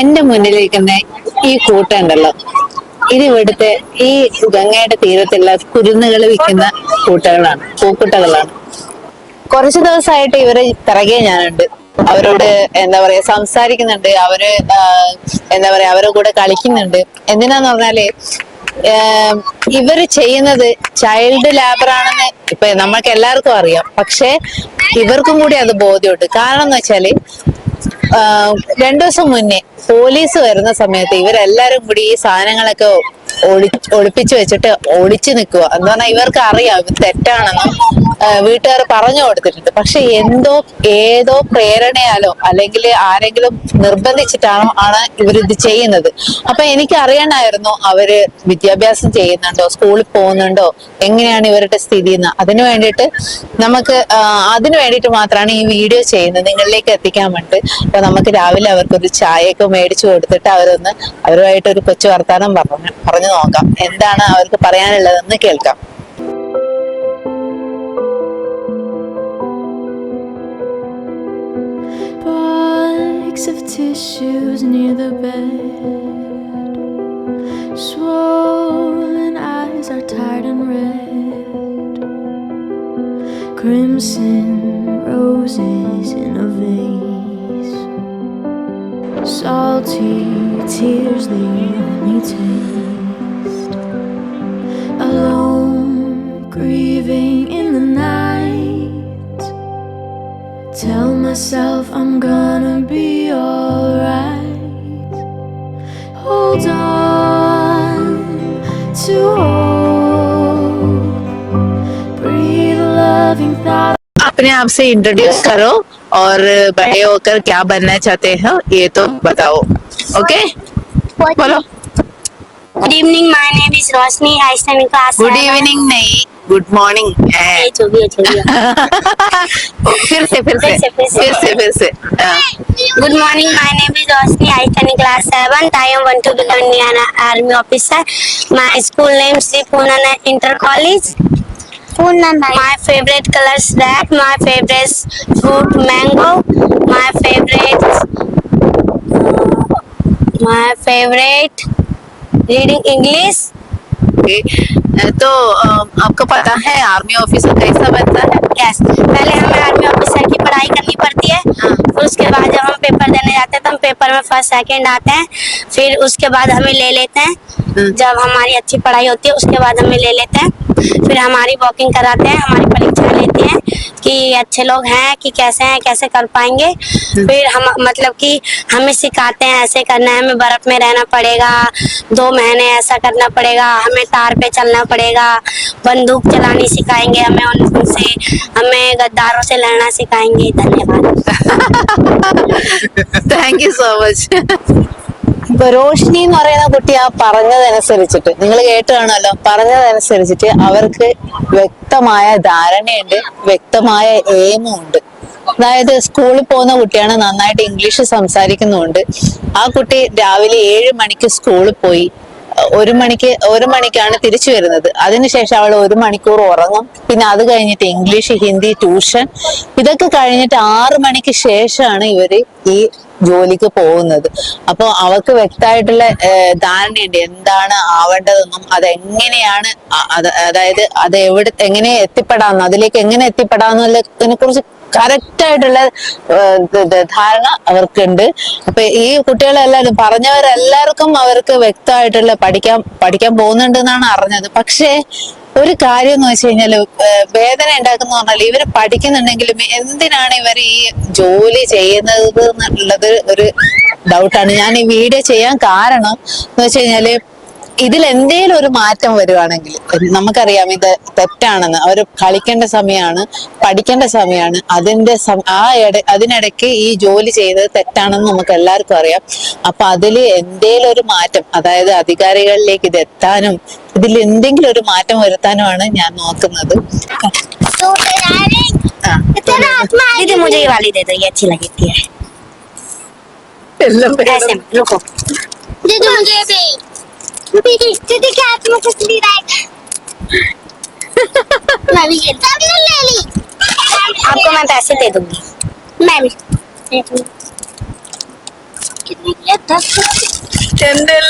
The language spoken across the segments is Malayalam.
എന്റെ മുന്നിലിരിക്കുന്ന ഈ കൂട്ടുണ്ടല്ലോ ഇത് ഇവിടുത്തെ ഈ ഗംഗയുടെ തീരത്തുള്ള കുരുന്നുകൾ വിൽക്കുന്ന കൂട്ടകളാണ് പൂക്കുട്ടകളാണ്. കുറച്ചു ദിവസമായിട്ട് ഇവർ പിറകെ ഞാനുണ്ട്. അവരോട് എന്താ പറയാ സംസാരിക്കുന്നുണ്ട്. അവർ എന്താ പറയാ അവരുടെ കൂടെ കളിക്കുന്നുണ്ട്. എന്തിനാന്ന് പറഞ്ഞാൽ ഇവർ ചെയ്യുന്നത് ചൈൽഡ് ലേബർ ആണെന്ന് ഇപ്പൊ നമ്മൾക്ക് എല്ലാവർക്കും അറിയാം. പക്ഷെ ഇവർക്കും കൂടി അത് ബോധ്യമുണ്ട്. കാരണം എന്ന് വെച്ചാൽ രണ്ടു ദിവസം മുന്നേ പോലീസ് വരുന്ന സമയത്ത് ഇവരെല്ലാരും കൂടി ഈ സാധനങ്ങളൊക്കെ ഒളി ഒളിപ്പിച്ചു വെച്ചിട്ട് ഒളിച്ചു നിൽക്കുക. എന്ന് പറഞ്ഞാൽ ഇവർക്ക് അറിയാം ഇത് തെറ്റാണെന്ന്. വീട്ടുകാർ പറഞ്ഞു കൊടുത്തിട്ടുണ്ട്. പക്ഷെ എന്തോ ഏതോ പ്രേരണയാലോ അല്ലെങ്കിൽ ആരെങ്കിലും നിർബന്ധിച്ചിട്ടാണോ ആണ് ഇവരിത് ചെയ്യുന്നത്. അപ്പൊ എനിക്ക് അറിയണമായിരുന്നു അവർ വിദ്യാഭ്യാസം ചെയ്യുന്നുണ്ടോ സ്കൂളിൽ പോകുന്നുണ്ടോ എങ്ങനെയാണ് ഇവരുടെ സ്ഥിതി എന്ന്. അതിനു വേണ്ടിയിട്ട് നമുക്ക് അതിനു വേണ്ടിയിട്ട് മാത്രമാണ് ഈ വീഡിയോ ചെയ്യുന്നത്. നിങ്ങളിലേക്ക് എത്തിക്കാൻ വേണ്ടി അപ്പൊ നമുക്ക് രാവിലെ അവർക്കൊരു ചായയൊക്കെ മേടിച്ചു കൊടുത്തിട്ട് അവരൊന്ന് അവരുമായിട്ട് ഒരു കൊച്ചു വർത്താനം പറഞ്ഞു പറഞ്ഞു നോക്കാം എന്താണ് അവർക്ക് പറയാനുള്ളതെന്ന് കേൾക്കാം of tissues near the bed. Swollen eyes are tired and red. Crimson roses in a vase. Salty tears they only taste. myself I'm gonna be alright. Hold on to hope. Breathe loving thoughts. अपने आप से इंट्रोड्यूस करो और बड़े होकर क्या बनना चाहते हैं ये तो बताओ ओके बोलो good evening my name is Roshni I study class good evening नहीं गुड मॉर्निंग फिर से फिर से फिर से फिर से। Good morning my name is Roshni I study class 7 I am want to become Indian army officer my school name Shri Poonam inter college My favourite colors red. My favourite fruit mango My favourite my favourite reading English okay तो आपको पता है आर्मी ऑफिसर कैसा बनता है यस पहले हमें आर्मी ऑफिसर की पढ़ाई करनी पड़ती है फिर उसके बाद जब हम पेपर देने जाते हैं तो हम पेपर में फ़र्स्ट सेकंड आते हैं फिर उसके बाद हमें ले लेते हैं। जब हमारी अच्छी पढ़ाई होती है उसके बाद हमें ले लेते हैं फिर हमारी वॉकिंग कराते हैं हमारी परीक्षा लेते हैं। कि अच्छे लोग हैं, कि कैसे हैं, कैसे कर पाएँगे। फिर हम मतलब कि हमें सिखाते हैं, ऐसे करना है, हमें बर्फ़ में रहना पड़ेगा, दो महीने ऐसा करना पड़ेगा, हमें तार पे चलना पड़ेगा, बंदूक चलानी सिखाएँगे हमें उनसे हमें गद्दारों से लड़ना सिखाएँगे। धन्यवाद। थैंक यू सो मच ഇപ്പൊ റോഷിനി എന്ന് പറയുന്ന കുട്ടി ആ പറഞ്ഞതനുസരിച്ചിട്ട് നിങ്ങൾ കേട്ട് കാണുമല്ലോ പറഞ്ഞതനുസരിച്ചിട്ട് അവർക്ക് വ്യക്തമായ ധാരണയുണ്ട് വ്യക്തമായ എയിമും ഉണ്ട്. അതായത് സ്കൂളിൽ പോകുന്ന കുട്ടിയാണ് നന്നായിട്ട് ഇംഗ്ലീഷ് സംസാരിക്കുന്നുണ്ട് ആ കുട്ടി രാവിലെ ഏഴ് മണിക്ക് സ്കൂളിൽ പോയി. ഒരു മണിക്ക് ഒരു മണിക്കാണ് തിരിച്ചു വരുന്നത്. അതിനുശേഷം അവൾ ഒരു മണിക്കൂർ ഉറങ്ങും. പിന്നെ അത് കഴിഞ്ഞിട്ട് ഇംഗ്ലീഷ് ഹിന്ദി ട്യൂഷൻ ഇതൊക്കെ കഴിഞ്ഞിട്ട് ആറു മണിക്ക് ശേഷമാണ് ഇവർ ഈ ജോലിക്ക് പോകുന്നത്. അപ്പോൾ അവർക്ക് വ്യക്തമായിട്ടുള്ള ധാരണയുണ്ട്. എന്താണ് ആവേണ്ടതെന്നും അതെങ്ങനെയാണ് അതായത് അത് എവിടെ എങ്ങനെ എത്തിപ്പെടാമെന്ന് അതിലേക്ക് എങ്ങനെ എത്തിപ്പെടാമെന്നുള്ളതിനെ കുറിച്ച് കറക്റ്റ് ആയിട്ടുള്ള ധാരണ അവർക്കുണ്ട്. അപ്പൊ ഈ കുട്ടികളെല്ലാവരും പറഞ്ഞവരെല്ലാവർക്കും അവർക്ക് വ്യക്തമായിട്ടുള്ള പഠിക്കാൻ പഠിക്കാൻ പോകുന്നുണ്ട് എന്നാണ് അറിഞ്ഞത്. പക്ഷേ ഒരു കാര്യം എന്ന് വെച്ച് കഴിഞ്ഞാൽ വേദന ഉണ്ടാക്കുന്ന പറഞ്ഞാൽ ഇവർ പഠിക്കുന്നുണ്ടെങ്കിലും എന്തിനാണ് ഇവർ ഈ ജോലി ചെയ്യുന്നത് എന്നുള്ളത് ഒരു ഡൗട്ടാണ് ഞാൻ ഈ വീഡിയോ ചെയ്യാൻ കാരണം എന്ന് വെച്ച് കഴിഞ്ഞാൽ ഇതിൽ എന്തേലും ഒരു മാറ്റം വരുവാണെങ്കിൽ നമുക്കറിയാം ഇത് തെറ്റാണെന്ന് അവർ കളിക്കേണ്ട സമയമാണ് പഠിക്കേണ്ട സമയമാണ് അതിന്റെ സം- ആ ഇട അതിനിടയ്ക്ക് ഈ ജോലി ചെയ്തത് തെറ്റാണെന്ന് നമുക്ക് എല്ലാവർക്കും അറിയാം അപ്പൊ അതിൽ എന്തേലും ഒരു മാറ്റം അതായത് അധികാരികളിലേക്ക് ഇത് എത്താനും ഇതിൽ എന്തെങ്കിലും ഒരു മാറ്റം വരുത്താനുമാണ് ഞാൻ നോക്കുന്നത് ആ. दीदी मुझे ये वाली दे दो ये अच्छी लगती है എല്ലാം വേണം. ऐसे में रुको दीदी मुझे मेरी स्थिति के रहेगा मैं भी ले ली आपको मैं पैसे दे दूँगी मैं भी कितने दस चंदे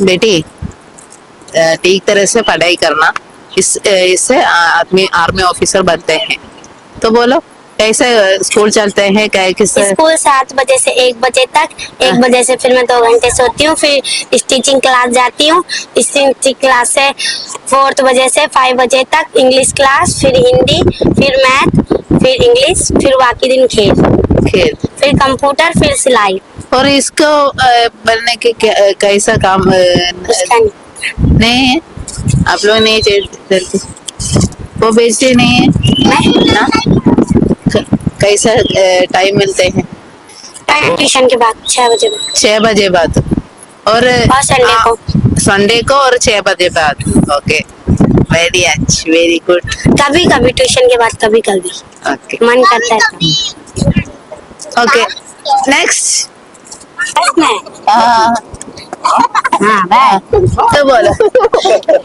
बेटी uh, ठीक तरह से पढ़ाई करना। इस uh, इससे uh, आदमी आर्मी ऑफिसर बनते हैं। तो बोलो। कैसे स्कूल चलते हैं? किस स्कूल सात बजे से एक बजे तक एक बजे से फिर मैं दो घंटे सोती हूँ फिर स्टिचिंग क्लास जाती हूँ। स्टिचिंग क्लास से फोर्थ बजे से फाइव बजे तक इंग्लिश क्लास फिर हिंदी फिर मैथ फिर इंग्लिश फिर बाकी दिन खेल। खेल। फिर कंप्यूटर फिर सिलाई। और इसको बनने के कैसा काम नहीं। नहीं है? आप लोग नहीं चलते वो बेचते नहीं है? ना? कैसा टाइम मिलते हैं। ट्यूशन के बाद छह बजे छह बजे बाद। और और संडे को। संडे को और छह बजे बाद। ओके वेरी अच्छ वेरी गुड कभी कभी ट्यूशन के बाद कभी कभी ओके मन करता है ओके नेक्स्ट बस मैं हाँ बाय तो बोलो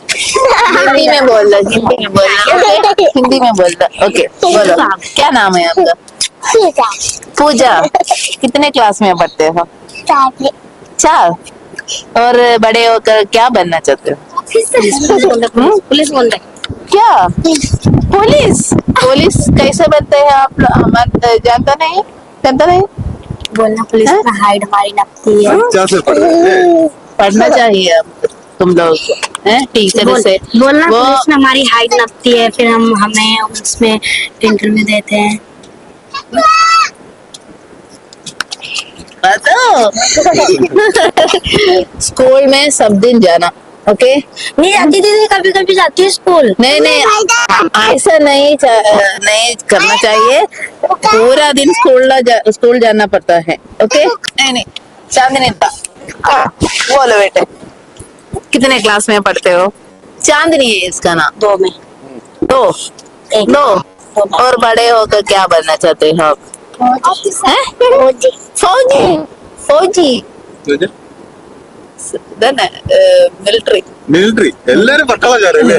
हिंदी में बोल रहा हिंदी में बोल रहा okay? हिंदी में बोल रहा ओके बोलो क्या नाम है आपका है पूजा कितने क्लास में पढ़ते हो चार चार और बड़े होकर क्या बनना चाहते हो? पुलिस बोल रहे क्या पुलिस पुलिस कैसे बनते हैं आप लोग? हमारे जानता नहीं जानता नहीं बोलना पुलिस? में हाइट हमारी लगती है। अच्छा से पढ़ पढ़ना चाहिए अब तुम लोग टीचर बोल, से बोलना वो पुलिस में हमारी हाइट लगती है फिर हम हमें उसमें इंटरव्यू देते हैं। स्कूल में सब दिन जाना। ओके नहीं जाती थी कभी कभी जाती है स्कूल। नहीं नहीं ऐसा नहीं नहीं करना चाहिए। पूरा दिन स्कूल जा, स्कूल जाना पड़ता है ओके? नहीं नहीं चांदनी था हाँ, बोलो बेटे। कितने क्लास में पढ़ते हो? चांदनी है इसका नाम। दो में। दो? दो? और बड़े होकर क्या बनना चाहते हो आप? हैं? फौजी। फौजी। मिलिट्री മിലിറ്ററി എല്ലാരും പട്ടാളക്കാരല്ലേ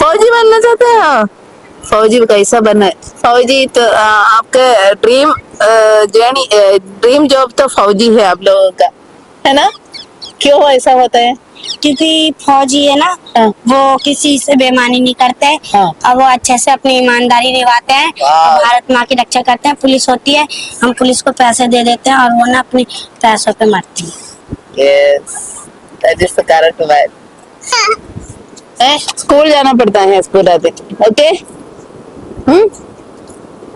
फौजी बनना चाहते हो फौजी कैसा बनना है फौजी तो आ, आपका ड्रीम जर्नी ड्रीम जॉब तो फौजी है आप लोगों का है ना क्यों ऐसा होता है क्योंकि फौजी है ना हाँ। वो किसी से बेमानी नहीं करते हाँ। और वो अच्छे से अपनी ईमानदारी निभाते हैं वाह। और भारत माँ की रक्षा करते हैं पुलिस होती है हम पुलिस को पैसे दे देते हैं और वो ना अपने पैसों पे मरती है Yes that is the correct word school जाना पड़ता है पूरा दिन ओके हम्म?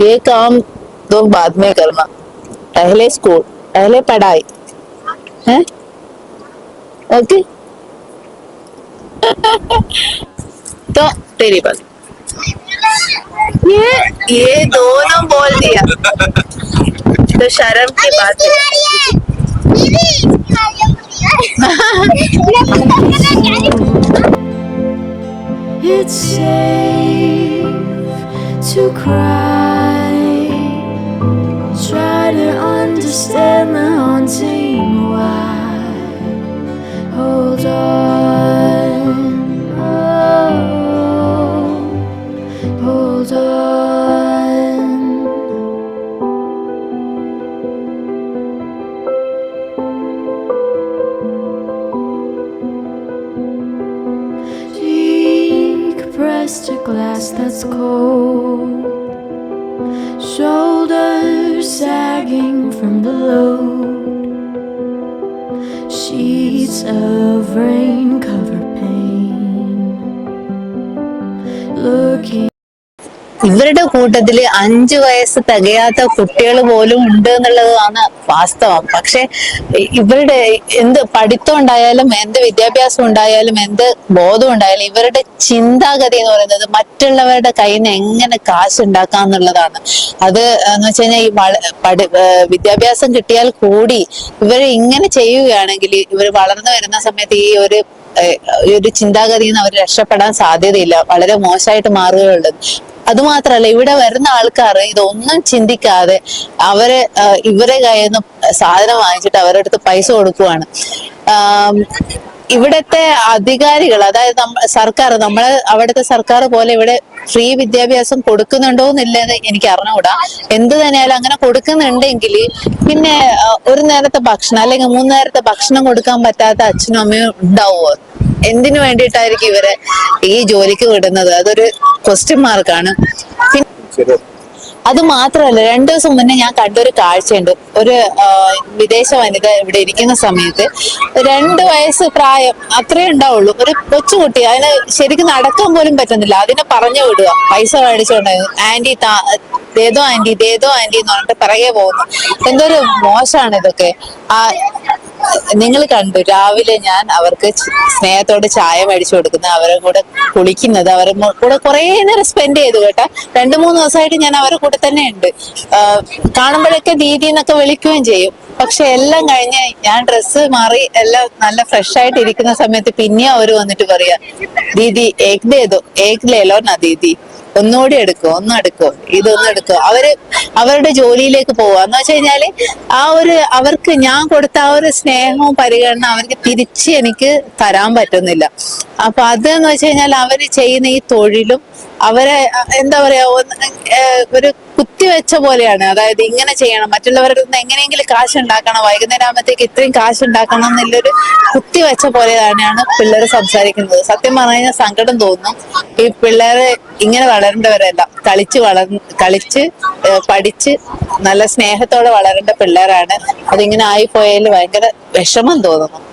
ये काम दो बाद में करना। पहले स्कूल पहले पढ़ाई। है? ओके तो तेरी बात। ये ये दोनों बोल दिया। तो शर्म की बात है। It's safe to cry. Try to understand the haunting why. Hold on. Oh, Of rain ഇവരുടെ കൂട്ടത്തിൽ അഞ്ചു വയസ്സ് തികയാത്ത കുട്ടികൾ പോലും ഉണ്ട് എന്നുള്ളതാണ് വാസ്തവം. പക്ഷെ ഇവരുടെ എന്ത് പഠിത്തം ഉണ്ടായാലും എന്ത് വിദ്യാഭ്യാസം ഉണ്ടായാലും എന്ത് ബോധം ഉണ്ടായാലും ഇവരുടെ ചിന്താഗതി എന്ന് പറയുന്നത് മറ്റുള്ളവരുടെ കയ്യിൽ നിന്ന് എങ്ങനെ കാശ് ഉണ്ടാക്കാം എന്നുള്ളതാണ്. അത് എന്ന് വെച്ച് കഴിഞ്ഞാൽ ഈ പഠി വിദ്യാഭ്യാസം കിട്ടിയാൽ കൂടി ഇവർ ഇങ്ങനെ ചെയ്യുകയാണെങ്കിൽ ഇവർ വളർന്നു വരുന്ന സമയത്ത് ഈ ഒരു ഒരു ചിന്താഗതിയിൽ നിന്ന് അവർ രക്ഷപ്പെടാൻ സാധ്യതയില്ല. വളരെ മോശമായിട്ട് മാറുകയുള്ളത് അതുമാത്രല്ല ഇവിടെ വരുന്ന ആൾക്കാർ ഇതൊന്നും ചിന്തിക്കാതെ അവരെ ഇവരെ കയ്യിൽ നിന്ന് സാധനം വാങ്ങിച്ചിട്ട് അവരുടെ അടുത്ത് പൈസ കൊടുക്കുവാണ്. ഇവിടത്തെ അധികാരികൾ അതായത് സർക്കാർ നമ്മൾ അവിടുത്തെ സർക്കാർ പോലെ ഇവിടെ ഫ്രീ വിദ്യാഭ്യാസം കൊടുക്കുന്നുണ്ടോ എന്നില്ലെന്ന് എനിക്ക് അറിഞ്ഞുകൂടാ. എന്ത് തന്നെയാലും അങ്ങനെ കൊടുക്കുന്നുണ്ടെങ്കിൽ പിന്നെ ഒരു നേരത്തെ ഭക്ഷണം അല്ലെങ്കിൽ മൂന്ന് നേരത്തെ ഭക്ഷണം കൊടുക്കാൻ പറ്റാത്ത അച്ഛനും അമ്മയും ഉണ്ടാവുമോ? എന്തിനു വേണ്ടിയിട്ടായിരിക്കും ഇവരെ ഈ ജോലിക്ക് വിടുന്നത്? അതൊരു ക്വസ്റ്റ്യൻ മാർക്കാണ് പിന്നെ അത് മാത്രമല്ല രണ്ടു ദിവസം മുന്നേ ഞാൻ കണ്ടൊരു കാഴ്ചയുണ്ട്. ഒരു വിദേശ വനിത ഇവിടെ ഇരിക്കുന്ന സമയത്ത് രണ്ട് വയസ്സ് പ്രായം അത്രേ ഉണ്ടാവുള്ളൂ. ഒരു കൊച്ചുകുട്ടി അതിന് ശരിക്കും നടക്കാൻ പോലും പറ്റുന്നില്ല. അതിനെ പറഞ്ഞു വിടുക. പൈസ മേടിച്ചോണ്ട് ആന്റി താ ദേതോ ആന്റി ദേതോ ആന്റി എന്ന് പറഞ്ഞിട്ട് പിറകെ പോകുന്നു. എന്തൊരു മോശമാണ് ഇതൊക്കെ. ആ നിങ്ങൾ കണ്ടു രാവിലെ ഞാൻ അവർക്ക് സ്നേഹത്തോട് ചായ മേടിച്ചു കൊടുക്കുന്നത് അവരെ കൂടെ കുളിക്കുന്നത് അവരെ കൂടെ കുറേ നേരം സ്പെൻഡ് ചെയ്തു കേട്ടാ. രണ്ടു മൂന്ന് ദിവസമായിട്ട് ഞാൻ അവരുടെ കൂടെ തന്നെ ഉണ്ട്. കാണുമ്പോഴൊക്കെ ദീദി എന്നൊക്കെ വിളിക്കുകയും ചെയ്യും. പക്ഷെ എല്ലാം കഴിഞ്ഞ് ഞാൻ ഡ്രസ്സ് മാറി എല്ലാം നല്ല ഫ്രഷ് ആയിട്ട് ഇരിക്കുന്ന സമയത്ത് പിന്നെ അവർ വന്നിട്ട് പറയാ ദീദി ഏക് ദേതോ ഏക് നാ ദീദി? ഒന്നുകൂടി എടുക്കോ ഒന്നും എടുക്കോ ഇതൊന്നും എടുക്കോ. അവർ അവരുടെ ജോലിയിലേക്ക് പോവുക. എന്ന് വെച്ച് കഴിഞ്ഞാൽ ആ ഒരു അവർക്ക് ഞാൻ കൊടുത്ത ആ ഒരു സ്നേഹവും പരിഗണന അവർക്ക് തിരിച്ച് എനിക്ക് തരാൻ പറ്റുന്നില്ല. അപ്പൊ അതെന്ന് വെച്ച് കഴിഞ്ഞാൽ അവർ ചെയ്യുന്ന ഈ തൊഴിലും അവരെ എന്താ പറയാ ഒരു കുത്തിവെച്ച പോലെയാണ്. അതായത് ഇങ്ങനെ ചെയ്യണം മറ്റുള്ളവരിൽ നിന്ന് എങ്ങനെയെങ്കിലും കാശ് ഉണ്ടാക്കണം വൈകുന്നേരം ആകുമ്പോഴത്തേക്ക് ഇത്രയും കാശ് ഉണ്ടാക്കണം എന്നുള്ളൊരു കുത്തിവെച്ച പോലെ തന്നെയാണ് പിള്ളേർ സംസാരിക്കുന്നത്. സത്യം പറഞ്ഞു കഴിഞ്ഞാൽ സങ്കടം തോന്നും. ഈ പിള്ളേരെ ഇങ്ങനെ വളരേണ്ടവരല്ല. കളിച്ച് വളർ കളിച്ച് പഠിച്ച് നല്ല സ്നേഹത്തോടെ വളരേണ്ട പിള്ളേരാണ്. അതിങ്ങനെ ആയിപ്പോയാൽ ഭയങ്കര വിഷമം തോന്നുന്നു